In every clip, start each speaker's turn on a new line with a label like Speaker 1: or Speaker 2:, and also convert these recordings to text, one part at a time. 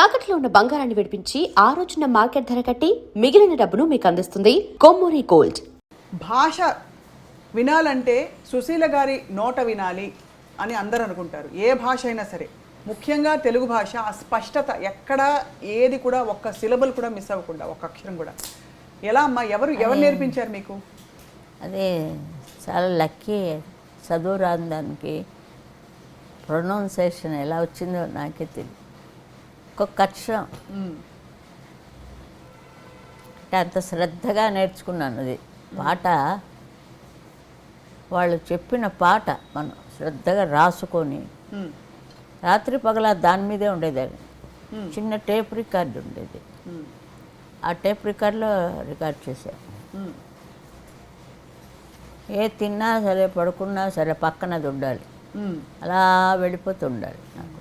Speaker 1: తాకట్లో ఉన్న బంగారాన్ని విడిపించి ఆ రోజున మార్కెట్ ధర కట్టి మిగిలిన డబ్బును మీకు అందిస్తుంది కొమ్మూరి గోల్డ్.
Speaker 2: భాష వినాలంటే సుశీల గారి నోట వినాలి అని అందరూ అనుకుంటారు. ఏ భాష అయినా సరే ముఖ్యంగా తెలుగు భాష ఆ స్పష్టత ఎక్కడ ఏది కూడా ఒక్క సిలబుల్ కూడా మిస్ అవ్వకుండా ఒక్క అక్షరం కూడా. ఎలా అమ్మా ఎవరు ఎవరు నేర్పించారు మీకు?
Speaker 3: అదే చాలా లక్కీ చదువు రాని దానికి ప్రొనౌన్సేషన్ ఎలా వచ్చిందో నాకే తెలియదు
Speaker 2: మ్మ్.
Speaker 3: అంటే అంత శ్రద్ధగా నేర్చుకున్నాను అది పాట వాళ్ళు చెప్పిన పాట మనం శ్రద్ధగా రాసుకొని. రాత్రి పగల దాని మీదే ఉండేదాన్ని. చిన్న టేప్ రికార్డు ఉండేది. ఆ టేప్ రికార్డులో రికార్డ్ చేశాను
Speaker 2: మ్మ్.
Speaker 3: ఏ తిన్నా సరే పడుకున్నా సరే పక్కనది ఉండాలి. అలా వెళ్ళిపోతూ ఉండాలి నాకు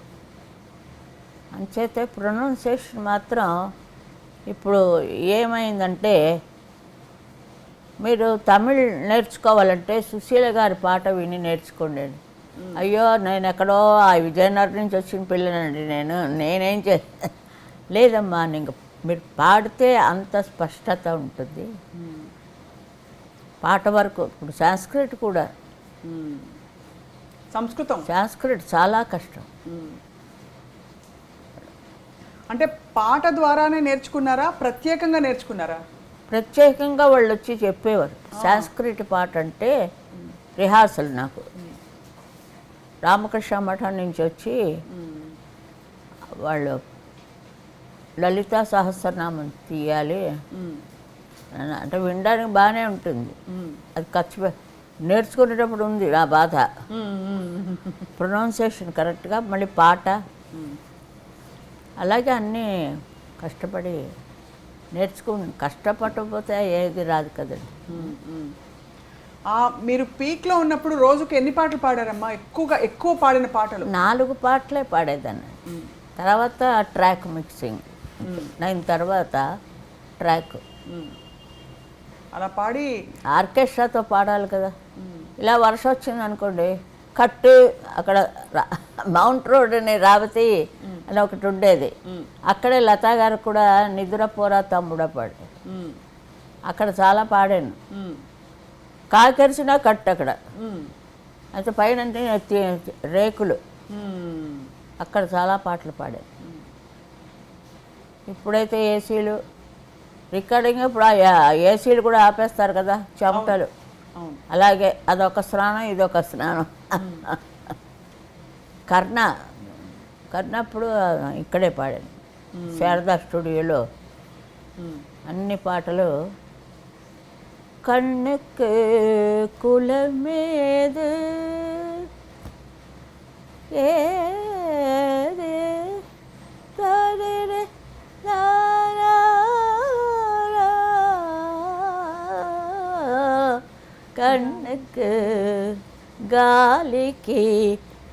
Speaker 3: అంచేతే ప్రొనౌన్సియేషన్ మాత్రం ఇప్పుడు ఏమైందంటే మీరు తమిళ్ నేర్చుకోవాలంటే సుశీల గారి పాట విని నేర్చుకోండి. అయ్యో నేను ఎక్కడో ఆ విజయనగరం నుంచి వచ్చిన పిల్లనండి నేను నేనేం చే లేదమ్మా ఇంక మీరు పాడితే అంత స్పష్టత ఉంటుంది పాట వరకు ఇప్పుడు సంస్కృత్ కూడా.
Speaker 2: సంస్కృతం
Speaker 3: సంస్కృత్ చాలా కష్టం.
Speaker 2: అంటే పాట ద్వారానే నేర్చుకున్నారా? ప్రత్యేకంగా నేర్చుకున్నారా?
Speaker 3: ప్రత్యేకంగా వాళ్ళు వచ్చి చెప్పేవారు సంస్కృతి పాట అంటే రిహార్సల్ నాకు. రామకృష్ణ మఠం నుంచి వచ్చి. వాళ్ళు లలితా సహస్రనామం తీయాలి. అంటే వినడానికి బాగానే ఉంటుంది. అది ఖర్చు నేర్చుకునేటప్పుడు ఉంది నా బాధ. ప్రొనౌన్సియేషన్ కరెక్ట్గా మళ్ళీ పాట. అలాగే అన్నీ కష్టపడి నేర్చుకు కష్టపడకపోతే ఏది రాదు కదండి.
Speaker 2: మీరు పీక్లో ఉన్నప్పుడు రోజుకు ఎన్ని పాటలు పాడారమ్మా? ఎక్కువగా ఎక్కువ పాడిన పాటలు.
Speaker 3: నాలుగు పాటలే పాడేదాన్ని. తర్వాత ట్రాక్ మిక్సింగ్. నైన్ తర్వాత ట్రాక్.
Speaker 2: అలా పాడి
Speaker 3: ఆర్కెస్ట్రాతో పాడాలి కదా. ఇలా వర్షం వచ్చింది అనుకోండి కట్టు అక్కడ మౌంట్ రోడ్ అని రావతి అని ఒకటి ఉండేది. అక్కడే లతా గారు కూడా నిద్ర పోరా తమ్ముడ పాడు. అక్కడ చాలా పాడాను. కాకెరిసిన కట్టు అక్కడ. అయితే పైన రేకులు. అక్కడ చాలా పాటలు పాడాను. ఇప్పుడైతే ఏసీలు రికార్డింగ్ ఇప్పుడు ఏసీలు కూడా ఆపేస్తారు కదా చెమటలు. అలాగే అదొక స్నానం ఇదొక స్నానం. కర్ణ కన్నప్పుడు ఇక్కడే పాడాను. శారదా స్టూడియోలో. అన్ని పాటలు கண்ணுக்கு குலமேது ஏது గాలికి காலிக்கு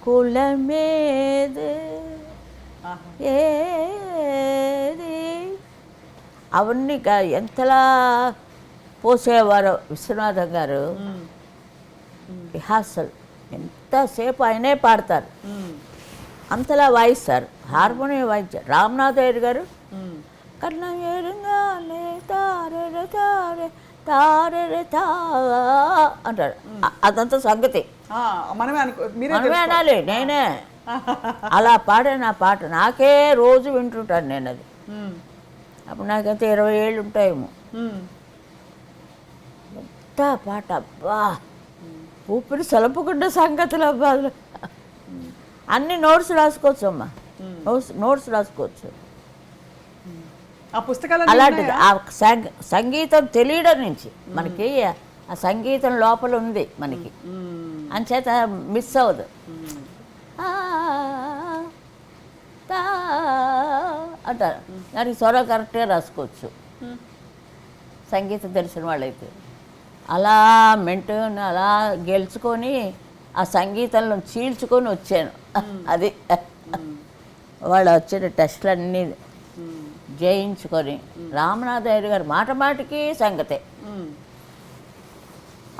Speaker 2: குலமேது
Speaker 3: ఏది? అవన్నీ ఎంతలా పోసేవారో విశ్వనాథం గారు. రిహార్సల్. ఎంతసేపు ఆయనే పాడతారు. అంతలా వాయిస్తారు. హార్మోనియం వాయించారు. రామనాథ్ అయ్యర్ గారు.
Speaker 2: మ్మ్.
Speaker 3: కన్నా ఎరుగానే తారెర తారె తారెర తా అంటారు. అదంతా సంగతి.
Speaker 2: మనమే అనుకో మీరే
Speaker 3: అనాలి. నేనే. అలా పాడే నా పాట నాకే రోజు వింటుంటాను నేను అది. అప్పుడు నాకైతే ఇరవై ఏళ్ళు ఉంటాయేమో. ఎంత పాట అబ్బా! ఊపిరి సలపకుండా సంగతులు అబ్బా. అన్ని నోట్స్ రాసుకోవచ్చు అమ్మా నోట్స్ నోట్స్ రాసుకోవచ్చు.
Speaker 2: ఆ పుస్తకాలు
Speaker 3: అలాంటిది ఆ సంగ- సంగీతం తెలియడం నుంచి మనకి ఆ సంగీతం లోపల ఉంది మనకి. అంచేత మిస్ అవ్వదు. అంటారు. దానికి స్వరం కరెక్ట్గా రాసుకోవచ్చు. సంగీతం తెలిసిన వాళ్ళైతే. అలా మెంటూన్ అలా గెలుచుకొని ఆ సంగీతంలో చీల్చుకొని వచ్చాను. అది. వాళ్ళు వచ్చిన టెస్టులన్నీ జయించుకొని రామనాథయ్య గారు మాట మాటికి సంగతే.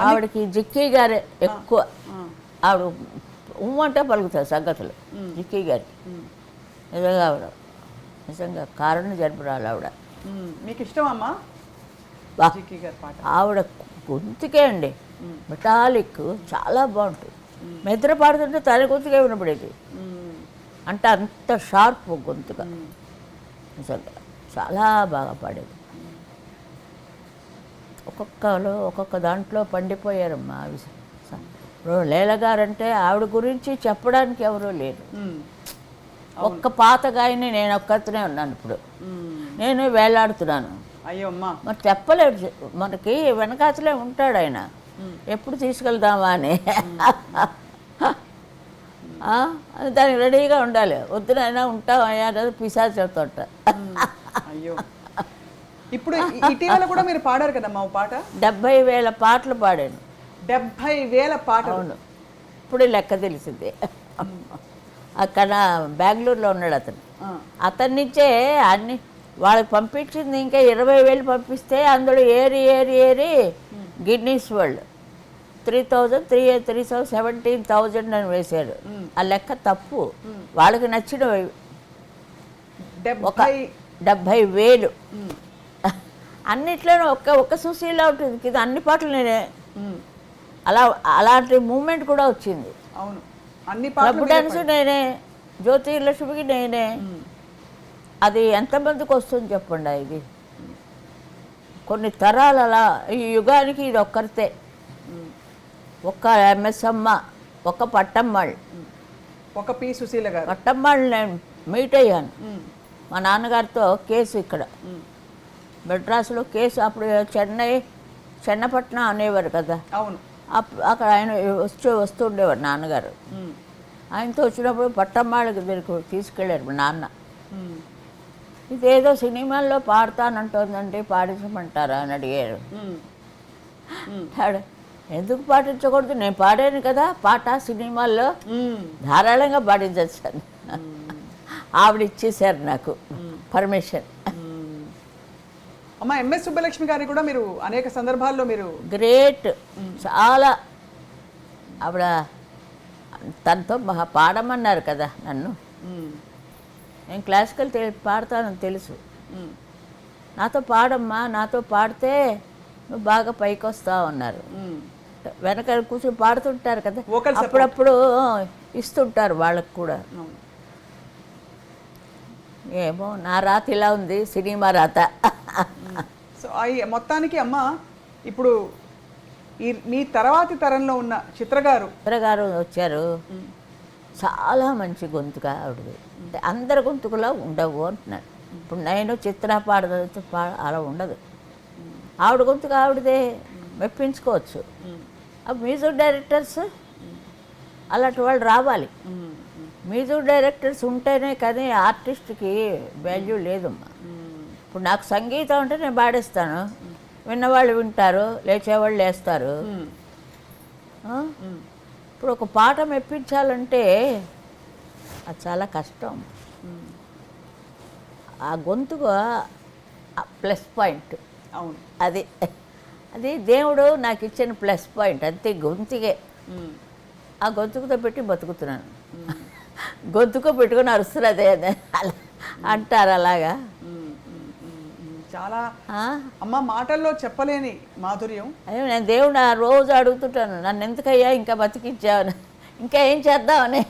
Speaker 3: ఆవిడకి జిక్కీ గారే ఎక్కువ ఆవిడ ఉమ్మంటే పలుకుతారు సంగతులు. జిక్కీ గారికి. నిజంగా ఆవిడ నిజంగా కారణ జరుపురాలు ఆవిడ.
Speaker 2: మీకు ఇష్టం అమ్మా
Speaker 3: ఆవిడ గొంతుకే అండి. మెటాలిక్ చాలా బాగుంటుంది. మెద్ర పాడుతుంటే తన గొంతుకే వినపడేది. అంటే అంత షార్ప్ గొంతుగా. నిజంగా చాలా బాగా పాడేది. ఒక్కొక్కరు ఒక్కొక్క దాంట్లో పండిపోయారమ్మా అవి. స- స- ఇప్పుడు లీల గారంటే ఆవిడ గురించి చెప్పడానికి ఎవరూ లేరు. ఒక్క పాత గాయని నేను ఒక్కతనే ఉన్నాను ఇప్పుడు. నేను వేలాడుతున్నాను.
Speaker 2: అయ్యో అమ్మా.
Speaker 3: మరి చెప్పలేడు. చె- మనకి వెనకాతలే ఉంటాడు ఆయన. ఎప్పుడు తీసుకెళ్దామా అని. దానికి రెడీగా ఉండాలి. వద్దునైనా ఉంటామయ్యా అనేది పిశాచతోట
Speaker 2: అయ్యో. ఇప్పుడు ఇటీవల కూడా మీరు పాడారు కదమ్మా పాట?
Speaker 3: డెబ్భై వేల పాటలు పాడాను.
Speaker 2: డెబ్భై వేల పాటలు.
Speaker 3: ఇప్పుడు లెక్క తెలిసింది. అక్కడ బెంగళూరులో ఉన్నాడు అతను. అతని నుంచే అన్ని వాళ్ళకి పంపించింది ఇంకా ఇరవై వేలు పంపిస్తే అందులో ఏరి ఏరి ఏరి Guinness world. Three thousand three three thousand seventeen thousand అని వేశారు. ఆ లెక్క తప్పు. వాళ్ళకి నచ్చిన ఒక
Speaker 2: డెబ్భై
Speaker 3: వేలు. అన్నిట్లోనూ ఒక్క ఒక్క సుశీలా ఉంటుంది. ఇది అన్ని పాటలు నేనే. అలా అలాంటి మూమెంట్ కూడా వచ్చింది.
Speaker 2: అవును. అన్ని
Speaker 3: క్లబ్ డాన్స్ నేనే జ్యోతి లక్ష్మికి నేనే. అది ఎంతమందికి వస్తుంది చెప్పండి ఇది? కొన్ని తరాలు అలా ఈ యుగానికి ఇది ఒక్కరితే. ఒక్క ఎంఎస్ అమ్మ ఒక్క పట్టమ్మాళ్ళు
Speaker 2: ఒక పి సుశీల గారు.
Speaker 3: పట్టమ్మాళ్ళు నేను మీట్ అయ్యాను. మా నాన్నగారితో కేసు ఇక్కడ. మెడ్రాస్లో కేసు అప్పుడు చెన్నై చెన్నపట్నం అనేవారు కదా.
Speaker 2: అవును.
Speaker 3: అక్కడ ఆయన వస్తూ వస్తుండేవారు నాన్నగారు.
Speaker 2: మ్మ్.
Speaker 3: ఆయనతో వచ్చినప్పుడు పట్టమ్మాళ్ళ దగ్గరికి తీసుకెళ్ళారు మా నాన్న. ఇదేదో సినిమాల్లో పాడతానంటోందండి పాడించమంటారా అని అడిగారు. ఎందుకు పాటించకూడదు? నేను పాడాను కదా పాట సినిమాల్లో. ధారాళంగా పాడించచ్చాను ఆవిడ ఇచ్చేశారు నాకు పర్మిషన్.
Speaker 2: అమ్మ ఎంఎస్ సుబ్బలక్ష్మి గారిని కూడా మీరు అనేక సందర్భాల్లో మీరు
Speaker 3: గ్రేట్ చాలా ఆవిడ తనతో మహా పాడమన్నారు కదా నన్ను. నేను క్లాసికల్ పాడతానని తెలుసు. నాతో పాడమ్మా నాతో పాడితే నువ్వు బాగా పైకి వస్తావు అన్నారు. వెనక కూర్చొని పాడుతుంటారు కదా. అప్పుడప్పుడు ఇస్తుంటారు వాళ్ళకు కూడా. ఏమో నా రాత ఇలా ఉంది సినిమా రాత
Speaker 2: మొత్తానికి అమ్మ ఇప్పుడు ఈ మీ తర్వాతి తరంలో ఉన్న చిత్రగారు.
Speaker 3: గారు వచ్చారు. చాలా మంచి గొంతుగా ఆవిడది. అంటే అందరి గొంతుకులా ఉండవు అంటున్నాడు. ఇప్పుడు నేను చిత్ర పాడదు అలా ఉండదు. ఆవిడ గొంతుకు ఆవిడదే మెప్పించుకోవచ్చు. మ్యూజిక్ డైరెక్టర్స్ అలాంటి వాళ్ళు రావాలి. మ్యూజిక్ డైరెక్టర్స్ ఉంటేనే కానీ ఆర్టిస్ట్కి వాల్యూ లేదమ్మా. ఇప్పుడు నాకు సంగీతం అంటే నేను పాడేస్తాను. విన్నవాళ్ళు వింటారు లేచేవాళ్ళు లేస్తారు? ఇప్పుడు ఒక పాట మెప్పించాలంటే అది చాలా కష్టం. ఆ గొంతుగా ప్లస్ పాయింట్.
Speaker 2: అవును.
Speaker 3: అది అది దేవుడు నాకు ఇచ్చిన ప్లస్ పాయింట్ అంతే గొంతుకే. ఆ గొంతుకుతో పెట్టి బతుకుతున్నాను. గొంతుకు పెట్టుకుని అదే అలా అంటారు అలాగా.
Speaker 2: చాలా? అమ్మ మాటల్లో చెప్పలేని మాధుర్యం.
Speaker 3: అయ్యో నేను దేవుడు ఆ రోజు అడుగుతుంటాను నన్ను ఎందుకయ్యా ఇంకా బతికించావని ఇంకా ఏం చేద్దామని?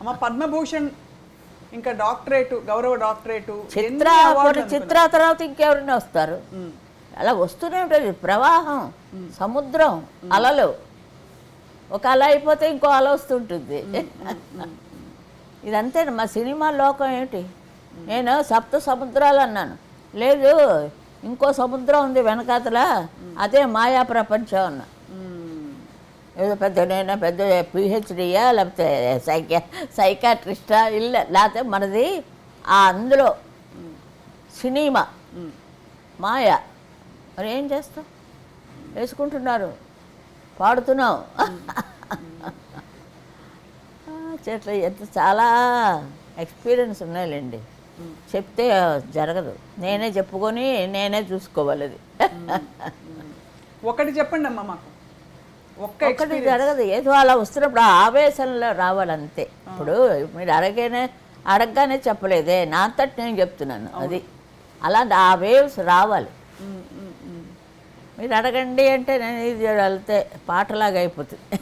Speaker 2: అమ్మ పద్మభూషణ్ ఇంకా డాక్టరేటు గౌరవ డాక్టరేటు
Speaker 3: చిత్ర చిత్ర తర్వాత ఇంకెవరైనా వస్తారు. అలా వస్తూనే ఉంటుంది ప్రవాహం సముద్రం అలలు. ఒక అల అయిపోతే ఇంకో అల వస్తుంటుంది. ఇదంతే మా సినిమా లోకం ఏమిటి? నేను సప్త సముద్రాలు అన్నాను. లేదు ఇంకో సముద్రం ఉంది వెనకాతల అదే మాయా ప్రపంచం అన్నా. ఏదో పెద్ద నేను పెద్ద పిహెచ్డియా లేకపోతే సైకా సైకాట్రిస్టా ఇల్ల లేకపోతే మనది ఆ అందులో సినిమా. మాయ. మరి ఏం చేస్తాం వేసుకుంటున్నారు. పాడుతున్నాం చెట్ల ఎంత చాలా ఎక్స్పీరియన్స్ ఉన్నాయిలేండి. చెప్తే జరగదు. నేనే చెప్పుకొని నేనే చూసుకోవాలి అది
Speaker 2: ఒకటి చెప్పండి అమ్మ మాకు. ఒక్క
Speaker 3: ఒక్కటి జరగదు. ఏదో అలా వస్తున్నప్పుడు ఆవేశంలో రావాలంతే. ఇప్పుడు మీరు అరగనే అడగగానే చెప్పలేదే. నా అంతటి నేను చెప్తున్నాను. అది. అలా ఆ వేవ్స్ రావాలి. మీరు అడగండి అంటే నేను ఇది వెళ్తే పాటలాగా అయిపోతుంది.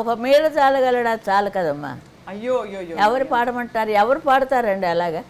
Speaker 3: ఒక మీరు చాలగలడా? చాలు కదమ్మా.
Speaker 2: అయ్యో అయ్యో
Speaker 3: ఎవరు పాడమంటారు ఎవరు పాడతారండి అలాగా